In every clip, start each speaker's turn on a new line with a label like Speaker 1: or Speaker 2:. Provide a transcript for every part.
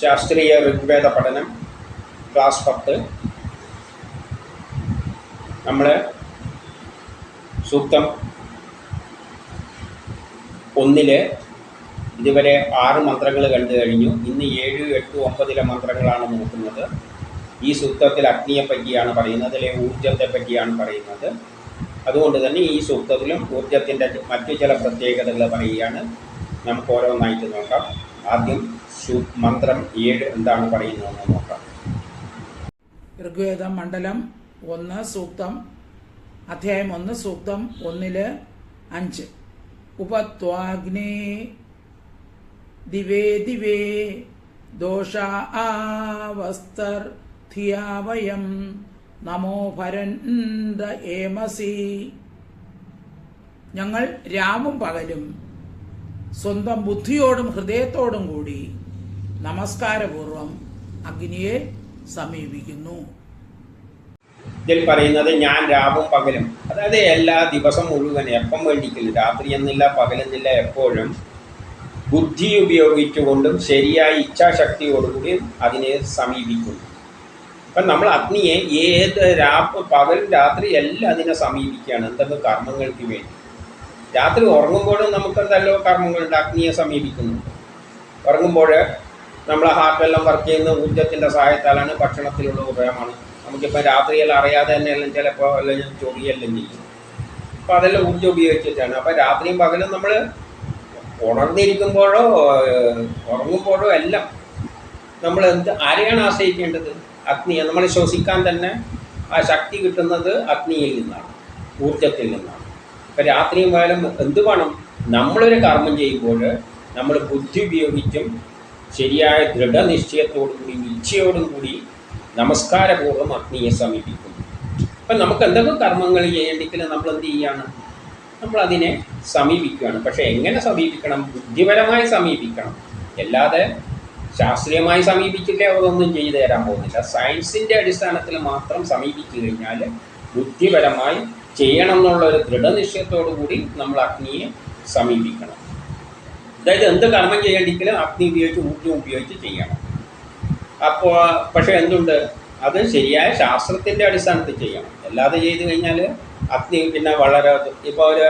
Speaker 1: ശാസ്ത്രീയ ഋഗ്വേദ പഠനം ക്ലാസ് പത്ത്. നമ്മൾ സൂക്തം ഒന്നിൽ ഇതുവരെ ആറ് മന്ത്രങ്ങൾ കണ്ടു കഴിഞ്ഞു. ഇന്ന് ഏഴ് എട്ട് ഒമ്പതിലെ മന്ത്രങ്ങളാണ് നോക്കുന്നത്. ഈ സൂക്തത്തിൽ അഗ്നിയെ പറ്റിയാണ് പറയുന്നത് അല്ലെ ഊർജത്തെ പറ്റിയാണ് പറയുന്നത്. അതുകൊണ്ട് തന്നെ ഈ സൂക്തത്തിലും ഊർജത്തിന്റെ മറ്റു ചില പ്രത്യേകതകൾ പറയുകയാണ്. നമുക്ക് ഓരോന്നായിട്ട് നോക്കാം. ആദ്യം മന്ത്രം ഏഴ് എന്താണ് പറയുന്നതെന്ന് നോക്കാം.
Speaker 2: ഋഗ്വേദം മണ്ഡലം ഒന്ന് സൂക്തം അധ്യായം ഒന്ന് സൂക്തം ഒന്നിൽ അഞ്ച്. ഉപത്വാഗ്നേ ദിവേ ദിവേ ദോഷ ആവസ്തർ ധിയാവയം നമോ ഭരന്ത ഏമസി. ഞങ്ങൾ രാവും പകലും സ്വന്തം ബുദ്ധിയോടും ഹൃദയത്തോടും കൂടി നമസ്കാരപൂർവം അഗ്നിയെ സമീപിക്കുന്നു.
Speaker 1: ഇതിൽ പറയുന്നത് ഞാൻ രാവും പകലും. അതായത് എല്ലാ ദിവസം മുഴുവൻ എപ്പം വേണ്ടിക്കില്ല രാത്രി എന്നില്ല പകലെന്നില്ല എപ്പോഴും ബുദ്ധി ഉപയോഗിച്ചുകൊണ്ടും ശരിയായ ഇച്ഛാശക്തിയോടുകൂടി അതിനെ സമീപിക്കുന്നു. അപ്പം നമ്മൾ അഗ്നിയെ ഏത് രാ പകലും രാത്രി എല്ലാം അതിനെ സമീപിക്കുകയാണ്. എന്തെങ്കിലും കർമ്മങ്ങൾക്ക് വേണ്ടി. രാത്രി ഉറങ്ങുമ്പോഴും നമുക്ക് എന്തെല്ലോ കർമ്മങ്ങളുണ്ട്. അഗ്നിയെ സമീപിക്കുന്നു. ഉറങ്ങുമ്പോൾ നമ്മളെ ഹാർട്ടെല്ലാം വർക്ക് ചെയ്യുന്ന ഊർജത്തിന്റെ സഹായത്താലാണ് ഭക്ഷണത്തിലുള്ള ഉപയോഗമാണ്. നമുക്കിപ്പോൾ രാത്രിയെല്ലാം അറിയാതെ തന്നെ എല്ലാം ചിലപ്പോൾ എല്ലാം ചൊറിയെല്ലാം ചെയ്യും. അപ്പോൾ അതെല്ലാം ഊർജം ഉപയോഗിച്ചിട്ടാണ്. അപ്പോൾ രാത്രിയും പകലും നമ്മൾ ഉണർന്നിരിക്കുമ്പോഴോ ഉറങ്ങുമ്പോഴോ എല്ലാം നമ്മൾ എന്ത് ആരെയാണ് ആശ്രയിക്കേണ്ടത്? അഗ്നിയെ. നമ്മൾ ശ്വസിക്കാൻ തന്നെ ആ ശക്തി കിട്ടുന്നത് അഗ്നിയിൽ നിന്നാണ് ഊർജത്തിൽ നിന്നാണ്. അപ്പം രാത്രിയും കാലം എന്ത് വേണം? നമ്മളൊരു കർമ്മം ചെയ്യുമ്പോൾ നമ്മൾ ബുദ്ധി ഉപയോഗിച്ചും ശരിയായ ദൃഢനിശ്ചയത്തോടും കൂടി ഇച്ഛയോടും കൂടി നമസ്കാരപൂർവം അഗ്നിയെ സമീപിക്കുന്നു അപ്പം നമുക്ക് എന്തൊക്കെ കർമ്മങ്ങൾ ചെയ്യേണ്ടെങ്കിൽ നമ്മൾ എന്ത് ചെയ്യാണ്? നമ്മൾ അതിനെ സമീപിക്കുകയാണ്. പക്ഷേ എങ്ങനെ സമീപിക്കണം? ബുദ്ധിപരമായി സമീപിക്കണം. അല്ലാതെ ശാസ്ത്രീയമായി സമീപിച്ചില്ലേ അതൊന്നും ചെയ്തു തരാൻ പോകുന്നില്ല. സയൻസിന്റെ അടിസ്ഥാനത്തിൽ മാത്രം സമീപിച്ചു കഴിഞ്ഞാൽ ബുദ്ധിപരമായി ചെയ്യണം എന്നുള്ള ഒരു ദൃഢനിശ്ചയത്തോടു കൂടി നമ്മൾ അഗ്നിയെ സമീപിക്കണം. അതായത് എന്ത് കർമ്മം ചെയ്യേണ്ടെങ്കിലും അഗ്നി ഉപയോഗിച്ച് ഊർജം ഉപയോഗിച്ച് ചെയ്യണം. അപ്പോൾ പക്ഷേ എന്തുണ്ട്? അത് ശരിയായ ശാസ്ത്രത്തിന്റെ അടിസ്ഥാനത്തിൽ ചെയ്യണം. അല്ലാതെ ചെയ്തു കഴിഞ്ഞാൽ അഗ്നി പിന്നെ വളരെ ഇപ്പോൾ ഒരു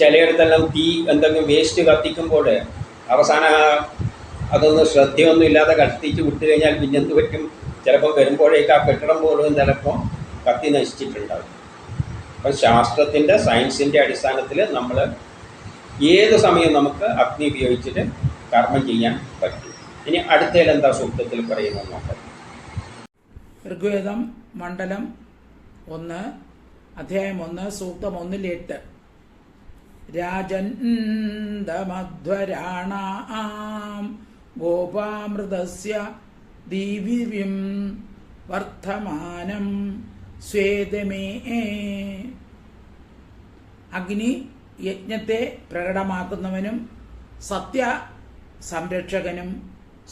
Speaker 1: ചിലയിടത്തെല്ലാം തീ എന്തെങ്കിലും വേസ്റ്റ് കത്തിക്കുമ്പോൾ അവസാന അതൊന്നും ശ്രദ്ധയൊന്നും ഇല്ലാതെ കത്തിച്ച് വിട്ടു കഴിഞ്ഞാൽ പിന്നെ എന്ത് പറ്റും? ചിലപ്പോൾ വരുമ്പോഴേക്ക് ആ കെട്ടിടം പോലും ചിലപ്പോൾ കത്തി നശിച്ചിട്ടുണ്ടാവും. അപ്പം ശാസ്ത്രത്തിന്റെ സയൻസിന്റെ അടിസ്ഥാനത്തിൽ നമ്മൾ ഏത് സമയം നമുക്ക് അഗ്നി ഉപയോഗിച്ചിട്ട് കർമ്മം ചെയ്യാൻ പറ്റും. ഇനി അടുത്തതിൽ എന്താ സൂക്തത്തിൽ പറയുന്നത് നോക്കാം.
Speaker 2: ഋഗ്വേദം മണ്ഡലം ഒന്ന് അധ്യായം ഒന്ന് സൂക്തം ഒന്നിൽ എട്ട്. രാജന്തമധ്വരാണാം ഗോപാമൃതസ്യ ദീവിവ്യം വർദ്ധമാനം. സ്വേദമേ. അഗ്നി യജ്ഞത്തെ പ്രകടമാക്കുന്നവനും സത്യ സംരക്ഷകനും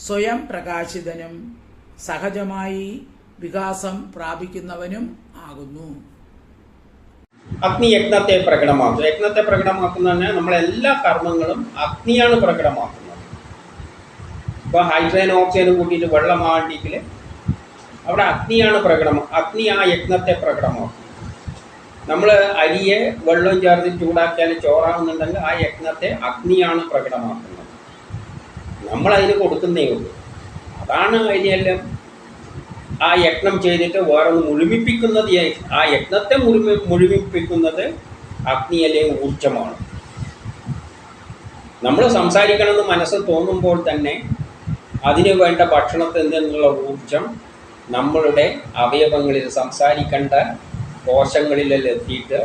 Speaker 2: സ്വയം പ്രകാശിതനും സഹജമായി വികാസം പ്രാപിക്കുന്നവനും ആകുന്നു.
Speaker 1: അഗ്നി യജ്ഞത്തെ പ്രകടമാക്കും യജ്ഞത്തെ പ്രകടമാക്കുന്നതിന് നമ്മളെല്ലാ കർമ്മങ്ങളും അഗ്നിയാണ് പ്രകടമാക്കുന്നത്. ഇപ്പോൾ ഹൈഡ്രജൻ ഓക്സിജനും കൂട്ടിയിട്ട് വെള്ളമാണ്ടിക്കൽ അവിടെ അഗ്നിയാണ് പ്രകടമം. അഗ്നി ആ യജ്ഞത്തെ പ്രകടമാക്കും. നമ്മൾ അരിയെ വെള്ളം ചേർത്ത് ചൂടാക്കിയാൽ ചോറാകുന്നുണ്ടെങ്കിൽ ആ യജ്ഞത്തെ അഗ്നിയാണ് പ്രകടമാക്കുന്നത്. നമ്മൾ അതിന് കൊടുക്കുന്നേ ഉള്ളൂ. അതാണ് അതിനെല്ലാം ആ യജ്ഞം ചെയ്തിട്ട് വേറൊന്ന് മുഴുമിപ്പിക്കുന്നത് ആ യജ്ഞത്തെ മുഴുമി മുഴുമിപ്പിക്കുന്നത് അഗ്നി അല്ലെങ്കിൽ ഊർജമാണ് നമ്മൾ സംസാരിക്കണമെന്ന് മനസ്സ് തോന്നുമ്പോൾ തന്നെ അതിന് വേണ്ട ഭക്ഷണത്തിൽ നിന്നുള്ള ഊർജം നമ്മളുടെ അവയവങ്ങളിൽ സംസാരിക്കേണ്ട കോശങ്ങളിലെല്ലാം എത്തിയിട്ട്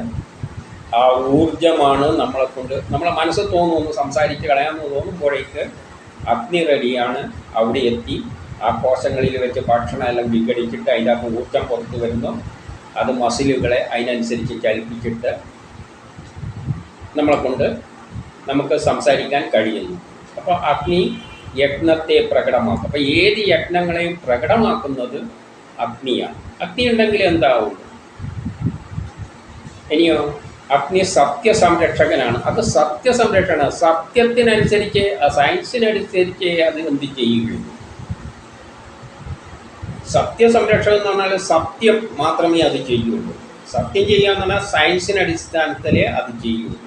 Speaker 1: ആ ഊർജമാണ് നമ്മളെ കൊണ്ട് നമ്മളെ മനസ്സ് തോന്നുന്നു സംസാരിച്ച് കളയാമെന്ന് തോന്നുമ്പോഴേക്ക് അഗ്നി റെഡിയാണ് അവിടെ എത്തി. ആ കോശങ്ങളിൽ വെച്ച് ഭക്ഷണം എല്ലാം വിഘടിച്ചിട്ട് അതിന്റെ അകത്ത് ഊർജം പുറത്ത് വരുന്നു. അത് മസിലുകളെ അതിനനുസരിച്ച് ചലിപ്പിച്ചിട്ട് നമ്മളെ കൊണ്ട് നമുക്ക് സംസാരിക്കാൻ കഴിയുന്നു. അപ്പോൾ അഗ്നി യജ്ഞത്തെ പ്രകടമാക്കും. അപ്പോൾ ഏത് യജ്ഞങ്ങളെയും പ്രകടമാക്കുന്നത് അഗ്നിയാണ്. അഗ്നി ഉണ്ടെങ്കിൽ എന്താവും? ഇനിയോ? അഗ്നി സത്യസംരക്ഷകനാണ്. അത് സത്യസംരക്ഷണ സത്യത്തിനനുസരിച്ച് ആ സയൻസിനനുസരിച്ച് അത് എന്ത് ചെയ്യുകയുള്ളൂ സത്യസംരക്ഷണം എന്ന് പറഞ്ഞാൽ സത്യം മാത്രമേ അത് ചെയ്യുള്ളൂ. സത്യം ചെയ്യുക എന്ന് പറഞ്ഞാൽ സയൻസിന് അടിസ്ഥാനത്തിലേ അത് ചെയ്യുള്ളൂ.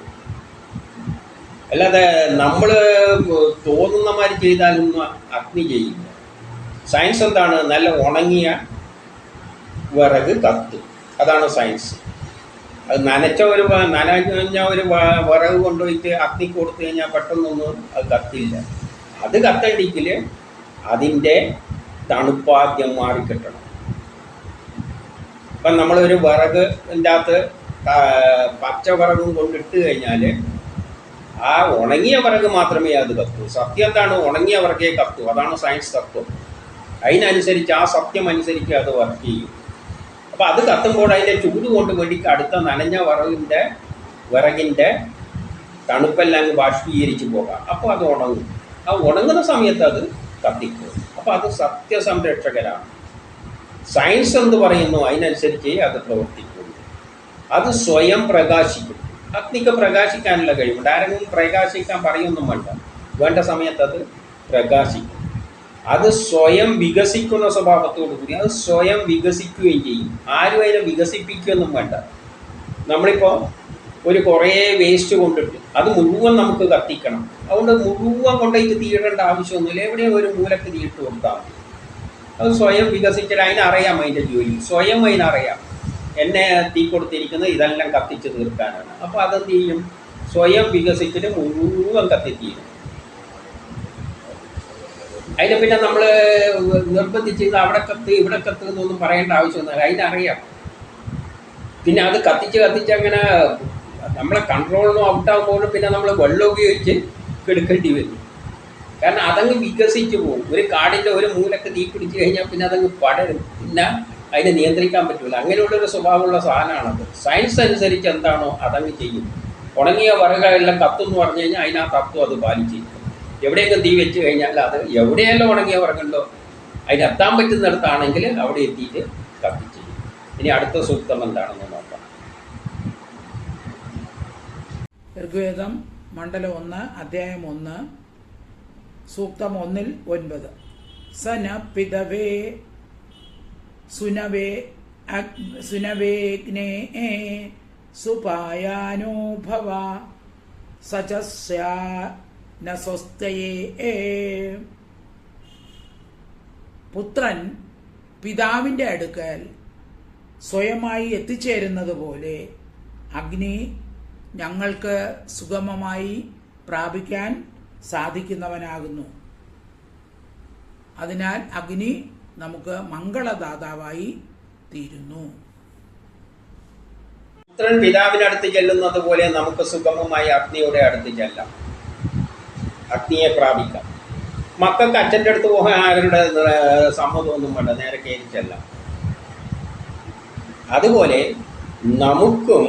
Speaker 1: അല്ലാതെ നമ്മൾ തോന്നുന്ന മാതിരി ചെയ്താലൊന്നും അഗ്നി ചെയ്യില്ല. സയൻസ് എന്താണ്? നല്ല ഉണങ്ങിയ വിറക് കത്ത്. അതാണ് സയൻസ് അത് നനച്ച ഒരു നനഞ്ഞ ഒരു വിറക് കൊണ്ടുപോയിട്ട് അഗ്നി കൊടുത്തു കഴിഞ്ഞാൽ പെട്ടെന്നൊന്നും അത് കത്തില്ല. അത് കത്തണ്ടെങ്കിൽ അതിന്റെ തണുപ്പാദ്യം മാറിക്കിട്ടണം. ഇപ്പം നമ്മളൊരു വിറക് ഇതിന്റെ അകത്ത് പച്ച വിറകും കൊണ്ടിട്ട് കഴിഞ്ഞാൽ ആ ഉണങ്ങിയ വിറക് മാത്രമേ അത് കത്തൂ. സത്യം എന്താണ്? ഉണങ്ങിയ വിറകേ കത്തൂ. അതാണ് സയൻസ് തത്വം. അതിനനുസരിച്ച് ആ സത്യം അനുസരിച്ച് അത് വർക്ക് ചെയ്യും. അപ്പോൾ അത് കത്തുമ്പോൾ അതിന്റെ ചൂട് കൊണ്ട് വേണ്ടി അടുത്ത നനഞ്ഞ വിറകിന്റെ വിറകിന്റെ തണുപ്പെല്ലാം ബാഷ്പീകരിച്ച് പോകാം. അപ്പോൾ അത് ഉണങ്ങും. ആ ഉണങ്ങുന്ന സമയത്ത് അത് കത്തിക്കും. അപ്പോൾ അത് സത്യസംരക്ഷകരാണ്. സയൻസ് എന്ന് പറയുന്നു? അതിനനുസരിച്ച് അത് പ്രവർത്തിക്കുന്നു അത് സ്വയം പ്രകാശിക്കും. അഗ്നിക്ക് പ്രകാശിക്കാനുള്ള കഴിവുണ്ട് ആരെങ്കിലും പ്രകാശിക്കാൻ പറയൊന്നും വേണ്ട വേണ്ട സമയത്ത് അത് പ്രകാശിക്കും. അത് സ്വയം വികസിക്കുന്ന സ്വഭാവത്തോടു കൂടി അത് സ്വയം വികസിക്കുകയും ചെയ്യും. ആരും അതിനെ വികസിപ്പിക്കുകയൊന്നും വേണ്ട. നമ്മളിപ്പോൾ ഒരു കുറേ വേസ്റ്റ് കൊണ്ടിട്ട് അത് മുഴുവൻ നമുക്ക് കത്തിക്കണം. അതുകൊണ്ട് മുഴുവൻ കൊണ്ടുപോയിട്ട് തീയിടേണ്ട ആവശ്യമൊന്നുമില്ല. എവിടെയും ഒരു മൂലക്ക് തീയിട്ട് കൊടുത്താൽ അത് സ്വയം വികസിച്ചിട്ട് അതിനറിയാം അതിന്റെ ജോലി. സ്വയം അതിനറിയാം. എന്നെ തീ കൊടുത്തിരിക്കുന്നത് ഇതെല്ലാം കത്തിച്ച് തീർക്കാനാണ്. അപ്പോൾ അതെന്ത് ചെയ്യും? സ്വയം വികസിച്ചിട്ട് മുഴുവൻ കത്തിത്തീരും അതിനെ പിന്നെ നമ്മൾ നിർബന്ധിച്ച് അവിടെ കത്ത് ഇവിടെ കത്ത് എന്നൊന്നും പറയേണ്ട ആവശ്യമൊന്നുമില്ല. അതിനറിയാം. പിന്നെ അത് കത്തിച്ച് കത്തിച്ച് അങ്ങനെ നമ്മളെ കൺട്രോളിനും ഔട്ടാകുമ്പോഴും പിന്നെ നമ്മൾ വെള്ളം ഉപയോഗിച്ച് കെടുക്കേണ്ടി വരും. കാരണം അതങ്ങ് വികസിച്ച് പോകും. ഒരു കാടിന്റെ ഒരു മൂലക്ക് തീ പിടിച്ച് കഴിഞ്ഞാൽ പിന്നെ അതങ്ങ് പടരും. പിന്നെ അതിനെ നിയന്ത്രിക്കാൻ പറ്റില്ല അങ്ങനെയുള്ളൊരു സ്വഭാവമുള്ള സാധനമാണത്. സയൻസ് അനുസരിച്ച് എന്താണോ അതങ്ങ് ചെയ്യും. ഉണങ്ങിയ വറകളെല്ലാം കത്തെന്ന് പറഞ്ഞു കഴിഞ്ഞാൽ അതിനാ തത്വം അത് പാലിച്ചിരിക്കും എവിടെയെങ്കിലും തീ വെച്ച് കഴിഞ്ഞാൽ അത് എവിടെയെല്ലാം ഉണങ്ങിയ വറകുണ്ടോ അതിനെത്താൻ പറ്റുന്നിടത്താണെങ്കിൽ അവിടെ എത്തിയിട്ട് കത്തിച്ച് ഇനി അടുത്ത സൂക്തം എന്താണെന്ന് നോക്കാം.
Speaker 2: ഋഗ്വേദം മണ്ഡലം ഒന്ന് അധ്യായം ഒന്ന് സൂക്തം ഒന്നിൽ ഒൻപത്. സന പിതവേ സുനവേ സുനവേഗ്നേ സുപായാനോ ഭവ സ്വസ്ഥയേ പുത്രൻ പിതാവിന്റെ അടുക്കൽ സ്വയമായി എത്തിച്ചേരുന്നത് പോലെ അഗ്നി ഞങ്ങൾക്ക് സുഗമമായി പ്രാപിക്കാൻ സാധിക്കുന്നവനാകുന്നു. അതിനാൽ അഗ്നി നമുക്ക് മംഗളദാതാവായി തീരുന്നു.
Speaker 1: പുത്രൻ പിതാവിനടുത്ത് ചെല്ലുന്നത് പോലെ നമുക്ക് സുഗമമായി അഗ്നിയുടെ അടുത്ത് ചെല്ലാം. അഗ്നിയെ പ്രാപിക്കാം. മക്കൾക്ക് അച്ഛന്റെ അടുത്ത് പോകാൻ ഏർ, സമ്മതമൊന്നും വേണ്ട നേരെ കയറി ചെല്ലാം. അതുപോലെ നമുക്കും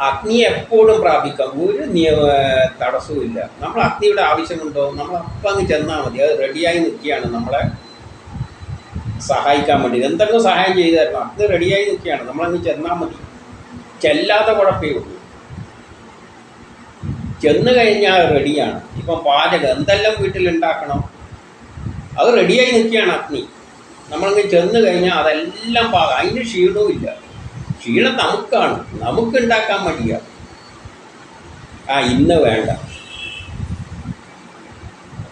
Speaker 1: അഗ്നി എപ്പോഴും പ്രാപിക്കാം. ഒരു തടസ്സവും ഇല്ല നമ്മൾ അഗ്നിയുടെ ആവശ്യമുണ്ടോ? നമ്മൾ അപ്പം അങ്ങ് ചെന്നാൽ മതി. അത് റെഡിയായി നിൽക്കുകയാണ് നമ്മളെ സഹായിക്കാൻ വേണ്ടി. എന്തെങ്കിലും സഹായം ചെയ്തു തരണം അത് റെഡിയായി നിൽക്കുകയാണ്. നമ്മളങ്ങ് ചെന്നാൽ മതി. ചെല്ലാതെ കുഴപ്പമേ ഉള്ളൂ. ചെന്ന് കഴിഞ്ഞാൽ റെഡിയാണ്. ഇപ്പം പാചകം എന്തെല്ലാം വീട്ടിലുണ്ടാക്കണം? അത് റെഡിയായി നിൽക്കുകയാണ് അഗ്നി. നമ്മളങ്ങ് ചെന്ന് കഴിഞ്ഞാൽ അതെല്ലാം പാകം അതിന് ക്ഷീണവും ഇല്ല. ക്ഷീണം നമുക്കാണ്. നമുക്ക് ഉണ്ടാക്കാൻ മടിയ. ആ ഇന്ന് വേണ്ട.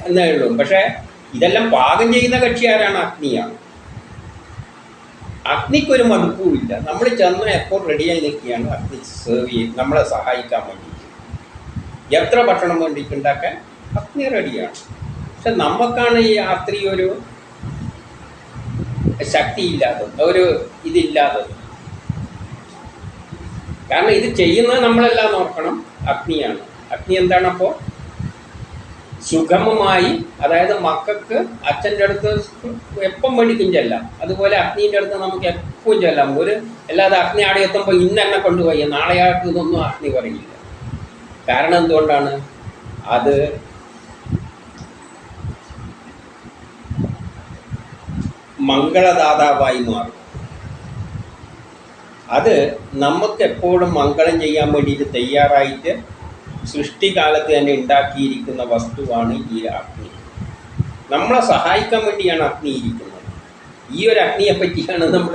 Speaker 1: എന്നേ ഉള്ളൂ. പക്ഷേ ഇതെല്ലാം പാകം ചെയ്യുന്ന കക്ഷി ആരാണ്? അഗ്നിയാണ് അഗ്നിക്കൊരു ഇല്ല നമ്മൾ ചെന്ന് എപ്പോൾ റെഡിയായി നിൽക്കുകയാണ് അഗ്നി സേവ് ചെയ്യും നമ്മളെ സഹായിക്കാൻ വേണ്ടി എത്ര ഭക്ഷണം വേണ്ടിയിട്ട് ഉണ്ടാക്കാൻ അഗ്നി റെഡിയാണ് പക്ഷെ നമുക്കാണ് ഈ രാത്രി ഒരു ശക്തി ഇല്ലാത്തത് ഒരു ഇതില്ലാത്തത്. കാരണം ഇത് ചെയ്യുന്നത് നമ്മളെല്ലാം നോക്കണം അഗ്നിയാണ്. അഗ്നി എന്താണപ്പോൾ സുഗമമായി അതായത് മക്കൾക്ക് അച്ഛന്റെ അടുത്ത് എപ്പം വേണ്ടിക്കും ചെല്ലാം. അതുപോലെ അഗ്നീന്റെ അടുത്ത് നമുക്ക് എപ്പോഴും ചെല്ലാം. ഒരു അല്ലാതെ അഗ്നി ആടെ എത്തുമ്പോൾ ഇന്ന് എന്നെ കൊണ്ടുപോയി നാളെയായിട്ട് ഇതൊന്നും അഗ്നി പറയില്ല. കാരണം എന്തുകൊണ്ടാണ്? അത് മംഗളദാതാവായി മാറും. അത് നമുക്ക് എപ്പോഴും മംഗളം ചെയ്യാൻ വേണ്ടിയിട്ട് തയ്യാറായിട്ട് സൃഷ്ടികാലത്ത് തന്നെ ഉണ്ടാക്കിയിരിക്കുന്ന വസ്തുവാണ് ഈ അഗ്നി. നമ്മളെ സഹായിക്കാൻ വേണ്ടിയാണ് അഗ്നി ഇരിക്കുന്നത്. ഈ ഒരു അഗ്നിയെ പറ്റിയാണ് നമ്മൾ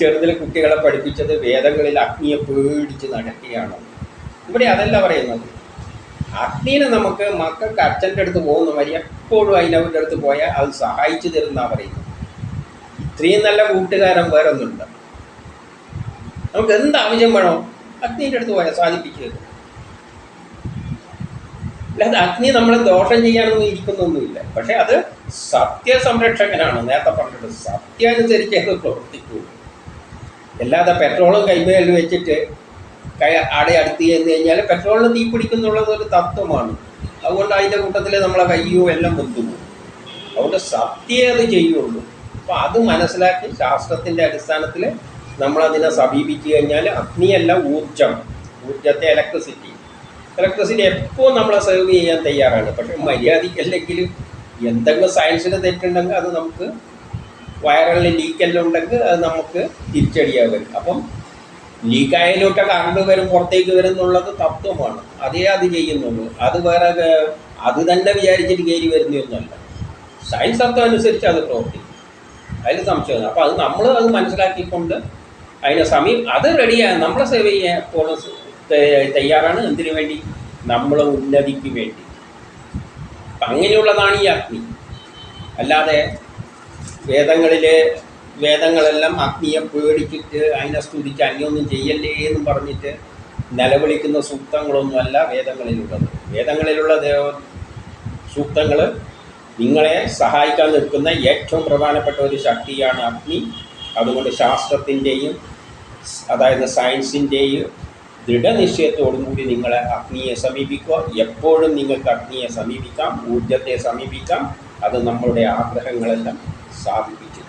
Speaker 1: ചെറുതിലെ കുട്ടികളെ പഠിപ്പിച്ചത്. വേദങ്ങളിൽ അഗ്നിയെ പേടിച്ച് നടക്കുകയാണ്. ഇവിടെ അതല്ല പറയുന്നത്. അഗ്നിനെ നമുക്ക് മക്കൾക്ക് അച്ഛന്റെ അടുത്ത് പോകുന്ന വരി എപ്പോഴും അതിനവരുടെ അടുത്ത് പോയാൽ അത് സഹായിച്ചു തരുന്നതാണ് പറയുന്നത്. ഇത്രയും നല്ല കൂട്ടുകാരൻ വേറെ ഒന്നുണ്ട് നമുക്ക് എന്ത് ആവശ്യം വേണോ അഗ്നിയുടെ അടുത്ത് പോയാൽ സാധിപ്പിച്ചു തരും അല്ലാതെ അഗ്നി നമ്മളെ ദോഷം ചെയ്യാനൊന്നും ഇരിക്കുന്നൊന്നുമില്ല. പക്ഷെ അത് സത്യസംരക്ഷകനാണ്. നേരത്തെ പറഞ്ഞിട്ട് സത്യാനുസരിച്ച് അത് പ്രവർത്തിക്കൂ. അല്ലാതെ പെട്രോളും കൈമേൽ വെച്ചിട്ട് കൈ ആടെ അടുത്ത് ചെന്ന് കഴിഞ്ഞാൽ പെട്രോളിന് തീ പിടിക്കുന്നുള്ളത് ഒരു തത്വമാണ്. അതുകൊണ്ട് അതിന്റെ കൂട്ടത്തിൽ നമ്മളെ കയ്യോ എല്ലാം പൊന്തുന്നു. അതുകൊണ്ട് സത്യമേ അത് ചെയ്യുള്ളൂ. അപ്പോൾ അത് മനസ്സിലാക്കി ശാസ്ത്രത്തിന്റെ അടിസ്ഥാനത്തിൽ നമ്മളതിനെ സമീപിച്ചു കഴിഞ്ഞാൽ അഗ്നിയല്ല ഊർജം ഊർജത്തെ ഇലക്ട്രിസിറ്റി ഇലക്ട്രിസിറ്റി എപ്പോൾ നമ്മളെ സെർവ് ചെയ്യാൻ തയ്യാറാണ്? പക്ഷെ മര്യാദയ്ക്കല്ലെങ്കിൽ എന്തെങ്കിലും സയൻസിന് തെറ്റുണ്ടെങ്കിൽ അത് നമുക്ക് വയറിൽ ലീക്കെല്ലാം ഉണ്ടെങ്കിൽ അത് നമുക്ക് തിരിച്ചടിയാൻ വരും അപ്പം ലീക്കായാലൊക്കെ കറണ്ട് വരും പുറത്തേക്ക് വരും എന്നുള്ളത് തത്വമാണ്. അതേ അത് ചെയ്യുന്നുള്ളൂ. അത് വേറെ അത് തന്നെ വിചാരിച്ചിട്ട് കയറി വരുന്നൊന്നുമല്ല സയൻസ് തത്വം അനുസരിച്ച് അത് പ്രവർത്തിക്കും. അതിൽ സംശയമില്ല. അപ്പോൾ അത് നമ്മൾ അത് മനസ്സിലാക്കിക്കൊണ്ട് അതിനെ സമീപം അത് റെഡിയാണ് നമ്മളെ സേവ് ചെയ്യാൻ ത- തയ്യാറാണ്? എന്തിനു വേണ്ടി? നമ്മളെ ഉന്നതിക്ക് വേണ്ടി. അങ്ങനെയുള്ളതാണ് ഈ അഗ്നി. അല്ലാതെ വേദങ്ങളിലെ വേദങ്ങളെല്ലാം അഗ്നിയെ പേടിച്ചിട്ട് അതിനെ സ്തുതിച്ച് അന്യൊന്നും ചെയ്യല്ലേ എന്ന് പറഞ്ഞിട്ട് നിലവിളിക്കുന്ന സൂക്തങ്ങളൊന്നുമല്ല വേദങ്ങളിലുള്ളത്. വേദങ്ങളിലുള്ള ദേവ സൂക്തങ്ങൾ നിങ്ങളെ സഹായിക്കാൻ നിൽക്കുന്ന ഏറ്റവും പ്രധാനപ്പെട്ട ഒരു ശക്തിയാണ് അഗ്നി. അതുകൊണ്ട് ശാസ്ത്രത്തിന്റെയും അതായത് സയൻസിന്റെയും ദൃഢനിശ്ചയത്തോടും കൂടി നിങ്ങളെ അഗ്നിയെ സമീപിക്കുക. എപ്പോഴും നിങ്ങൾക്ക് അഗ്നിയെ സമീപിക്കാം ഊർജത്തെ സമീപിക്കാം. അത് നമ്മളുടെ ആഗ്രഹങ്ങളെല്ലാം സാധിപ്പിച്ചു തരും